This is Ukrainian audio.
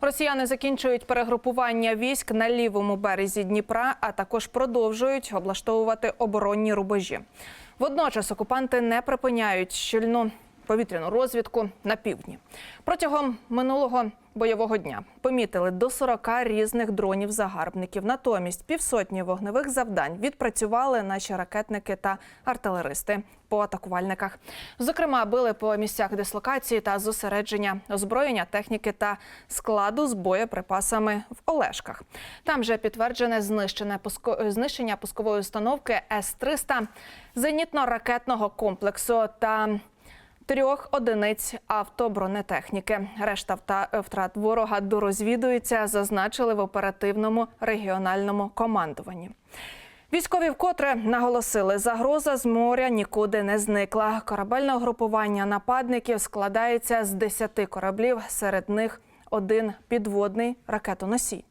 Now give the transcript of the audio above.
Росіяни закінчують перегрупування військ на лівому березі Дніпра, а також продовжують облаштовувати оборонні рубежі. Водночас окупанти не припиняють щільну повітряну розвідку на півдні. Протягом минулого бойового дня помітили до 40 різних дронів загарбників. Натомість півсотні вогневих завдань відпрацювали наші ракетники та артилеристи по атакувальниках. Зокрема, били по місцях дислокації та зосередження озброєння, техніки та складу з боєприпасами в Олешках. Там же підтверджене знищене знищення пускової установки С-300, зенітно-ракетного комплексу та трьох одиниць автобронетехніки. Решта вта- втрат ворога дорозвідується, зазначили в оперативному регіональному командуванні. Військові вкотре наголосили, загроза з моря нікуди не зникла. Корабельне угрупування нападників складається з 10 кораблів, серед них один підводний ракетоносій.